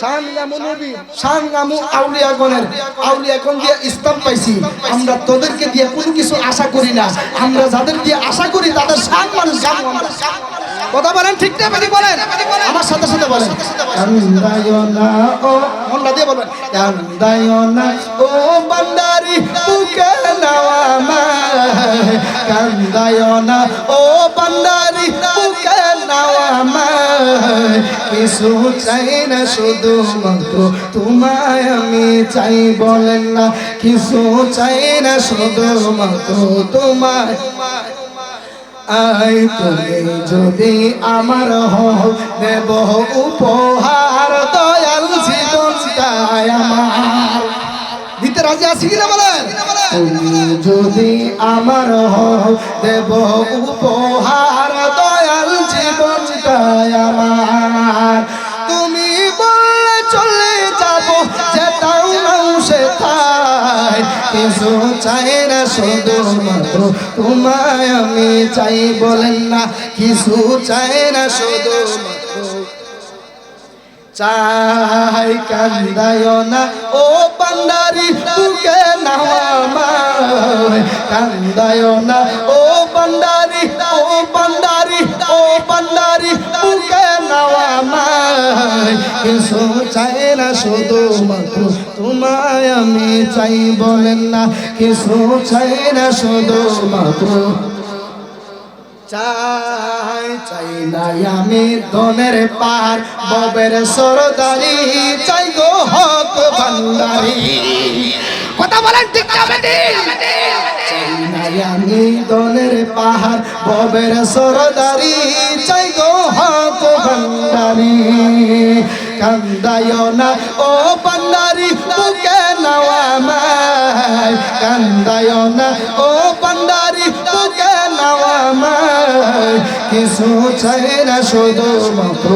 সানগামু নবী সানগামু আউলিয়াগণের আউলিয়াগণ দিয়ে ইসলাম পাইছি। আমরা তোদেরকে দিয়ে কোনো কিছু আশা করি না। আমরা যাদের দিয়ে আশা করি, তাদের সান মানুষ কথা বলেন ঠিক না বেরি বলেন। আমার সাথে সাথে বলেন। মনটা দিয়ে বলবেন। ও বান্দারি বুকে মায় কান্দায় না ও বান্দারি বুকে নাওয়া মায় কিছু চাই না, শুধু মাত্র তোমায় আমি চাই বলেন না। কিছু চাই না, শুধু মাত্র তোমায়। আই তুমি যদি আমার হও, দেব উপহার, দয়াল আমার। আছি কিনা বলেন? তুমি যদি আমার হও, দেব উপহার কিছু চাই না শুধু মাত্র, তোমায় আমি চাই বলেন না, কিছু চাই না শুধু মাত্র। চাই কান্দায় না, ও পান্ডারি তুকে নামায় কান্দায় না কিছু চাই না, শুধু মাত্র তোমায় আমি চাই বলেন না। কিছু চাই না, শুধু মাত্র চাই চাই নাই আমি ধনের পার ববের সরদারি, চাই গো হক ভান্ডারি। কথা বলেন ঠিক আমি ধনের পাহাড়। ববের সরদারি, চাই গো হক ভান্ডারি। কান্দায় না ও পান্ডারি বুকে নাওয়া মায় কান্দায় না ও পান্ডারি বুকে নাওয়া মায় কিছু চাই না শুধু মাত্র